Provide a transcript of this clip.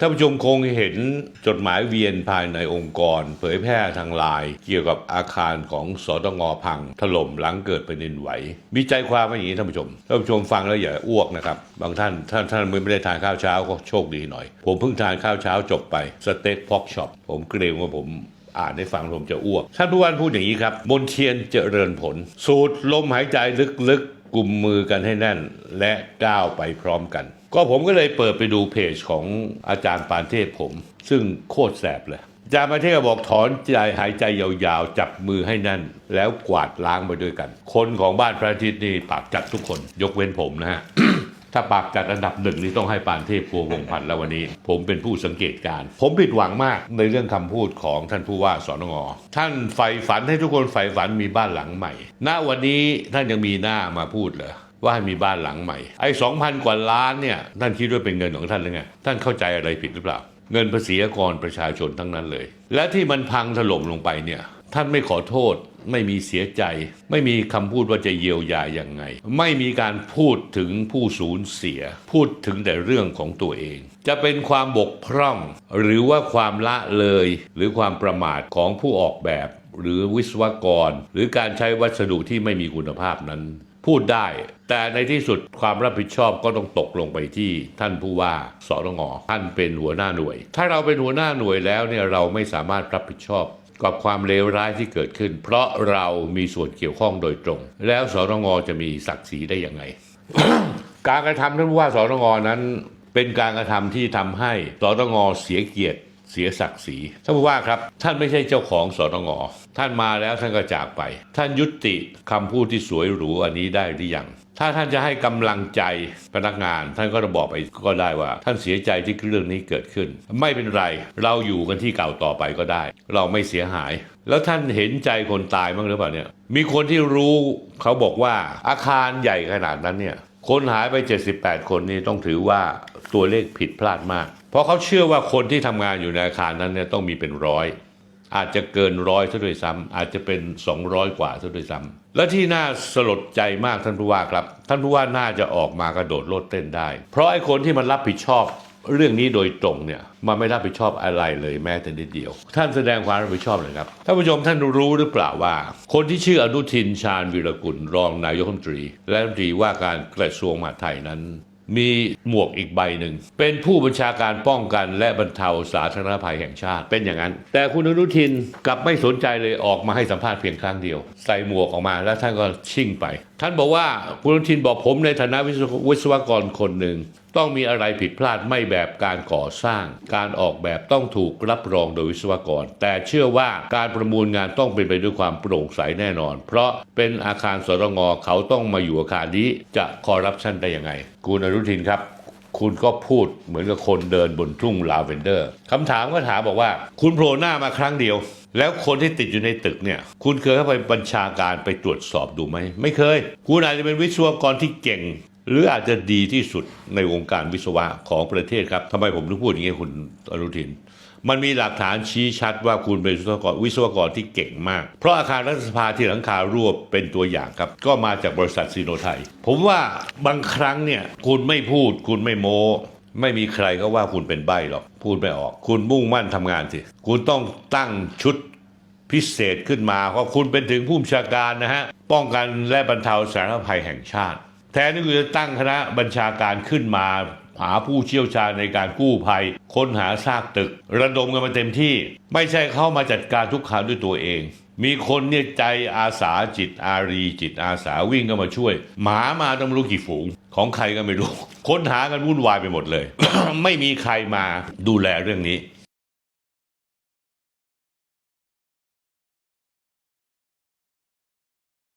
ท่านผู้ชมคงเห็นจดหมายเวียนภายในองค์กร เผยแพร่ทางไลน์เกี่ยวกับอาคารของสตงพังถล่มหลังเกิดแผ่นดินไหว มีใจความว่าอย่างนี้ท่านผู้ชมท่านผู้ชมฟังแล้วอย่าอ้วกนะครับ บางท่านท่านท่านไม่ได้ทานข้าวเช้าก็โชคดีหน่อย ผมเพิ่งทานข้าวเช้าจบไปสเต็กพ็อกช็อปผมเกรงว่าผมอ่านให้ฟังผมจะอ้วกท่านผู้ว่าพูดอย่างนี้ครับมนเทียนเจริญผล สูดลมหายใจลึกๆกุมมือกันให้แน่น และก้าวไปพร้อมกัน ก็ผมก็เลยเปิดไปดูเพจของอาจารย์ปานเทพผม ซึ่งโคตรแสบเลยอาจารย์ปานเทพก็บอกถอนใจหายใจยาวๆ จับมือให้แน่น แล้วกวาดล้างไปด้วยกัน คนของบ้านพระอาทิตย์นี่ปากจัดทุกคน ยกเว้นผมนะฮะถ้าปากจัดอันดับหนึ่งนี่ต้องให้ปานเทพพัววงศ์พันธ์แล้ววันนี้ ผมเป็นผู้สังเกตการณ์ผมผิดหวังมากในเรื่องคำพูดของท่านผู้ว่าสอนงท่านใฝ่ฝันให้ทุกคนใฝ่ฝันมีบ้านหลังใหม่ณวันนี้ท่านยังมีหน้ามาพูดเหรอ ว่าให้มีบ้านหลังใหม่ ไอ้สองพันกว่าล้านเนี่ยท่านคิดว่าเป็นเงินของท่านหรือไงท่านเข้าใจอะไรผิดหรือเปล่า เงินภาษีกรประชาชนทั้งนั้นเลย และที่มันพังถล่มลงไปเนี่ยท่านไม่ขอโทษ ไม่มีเสียใจ ไม่มีคำพูดว่าจะเยียวยาอย่างไง ไม่มีการพูดถึงผู้สูญเสีย พูดถึงแต่เรื่องของตัวเอง จะเป็นความบกพร่อง หรือว่าความละเลย หรือความประมาทของผู้ออกแบบ หรือวิศวกร หรือการใช้วัสดุที่ไม่มีคุณภาพนั้น พูดได้ แต่ในที่สุดความรับผิดชอบก็ต้องตกลงไปที่ท่านผู้ว่าสรงอท่านเป็นหัวหน้าหน่วย ถ้าเราเป็นหัวหน้าหน่วยแล้วเนี่ยเราไม่สามารถรับผิดชอบกับความเลวร้ายที่เกิดขึ้น เพราะเรามีส่วนเกี่ยวข้องโดยตรง แล้วสรงอจะมีศักดิ์ศรีได้ยังไง การกระทำท่านผู้ว่าสรงอนั้นเป็นการกระทำที่ทำให้สรงเสียเกียรติ เสียศักดิ์ศรีท่านผู้ว่าครับ ท่านไม่ใช่เจ้าของสตงท่านมาแล้วท่านก็จากไป ท่านยุติคำพูดที่สวยหรูอันนี้ได้หรือยังถ้าท่านจะให้กำลังใจพนักงาน ท่านก็จะบอกไปก็ได้ว่า ท่านเสียใจที่เรื่องนี้เกิดขึ้น ไม่เป็นไร เราอยู่กันที่เก่าต่อไปก็ได้ เราไม่เสียหาย แล้วท่านเห็นใจคนตายบ้างหรือเปล่าเนี่ยมีคนที่รู้เขาบอกว่าอาคารใหญ่ขนาดนั้นเนี่ยคนหายไป 78 คนนี่ต้องถือว่าตัวเลขผิดพลาดมาก เพราะเขาเชื่อว่าคนที่ทำงานอยู่ในอาคารนั้นเนี่ยต้องมีเป็นร้อย อาจจะเกินร้อยซะด้วยซ้ำอาจจะเป็น 200 กว่าซะด้วยซ้ำและที่น่าสลดใจมากท่านผู้ว่าครับ ท่านผู้ว่าน่าจะออกมากระโดดโลดเต้นได้ เพราะไอ้คนที่มันรับผิดชอบเรื่องนี้โดยตรงเนี่ยมันไม่รับผิดชอบอะไรเลยแม้แต่นิดเดียว ท่านแสดงความรับผิดชอบเลยครับท่านผู้ชมท่านรู้หรือเปล่าว่า คนที่ชื่ออนุทินชาญวีรกุลรองนายกรัฐมนตรีและรัฐมนตรีว่าการกระทรวงมหาดไทยนั้น มีหมวกอีกใบหนึ่ง เป็นผู้บัญชาการป้องกันและบรรเทาสาธารณภัยแห่งชาติ เป็นอย่างนั้น แต่คุณอนุทินกลับไม่สนใจเลยออกมาให้สัมภาษณ์เพียงครั้งเดียว ใส่หมวกออกมาแล้วท่านก็ชิ่งไป ท่านบอกว่าคุณอนุทินบอกผมในฐานะวิศวกรคนหนึ่งต้องมีอะไรผิดพลาดไม่แบบการก่อสร้าง การออกแบบต้องถูกรับรองโดยวิศวกร แต่เชื่อว่าการประมูลงานต้องเป็นไปด้วยความโปร่งใสแน่นอน เพราะเป็นอาคารสรงเขาต้องมาอยู่อาคารนี้จะคอร์รัปชันได้ยังไง คุณอนุทินครับคุณก็พูดเหมือนกับคนเดินบนทุ่งลาเวนเดอร์คำถามก็ถามบอกว่า คุณโผล่หน้ามาครั้งเดียว แล้วคนที่ติดอยู่ในตึกเนี่ย คุณเคยเข้าไปบัญชาการไปตรวจสอบดูไหม ไม่เคย คุณอาจจะเป็นวิศวกรที่เก่ง หรืออาจจะดีที่สุดในวงการวิศวะของประเทศครับทำไมผมถึงพูดอย่างนี้คุณอนุทิน มันมีหลักฐานชี้ชัดว่าคุณเป็นวิศวกรวิศวกรที่เก่งมาก เพราะอาคารรัฐสภาที่หลังคารวบเป็นตัวอย่างครับ ก็มาจากบริษัทซีโนไทย ผมว่าบางครั้งเนี่ยคุณไม่พูด คุณไม่โม้ไม่มีใครก็ว่าคุณเป็นใบ้หรอกพูดไม่ออก คุณมุ่งมั่นทำงานสิคุณต้องตั้งชุดพิเศษขึ้นมาเพราะคุณเป็นถึงผู้บัญชาการนะฮะป้องกันและบรรเทาสาธารณภัยแห่งชาติ แทนที่คุณจะตั้งคณะบัญชาการขึ้นมา หาผู้เชี่ยวชาญในการกู้ภัย ค้นหาซากตึก ระดมกันมาเต็มที่ ไม่ใช่เข้ามาจัดการทุกคราวด้วยตัวเอง มีคนเนี่ยใจอาสาจิตอารี จิตอาสาวิ่งเข้ามาช่วย หมามาต้องไม่รู้กี่ฝูง ของใครก็ไม่รู้ ค้นหากันวุ่นวายไปหมดเลย ไม่มีใครมาดูแลเรื่องนี้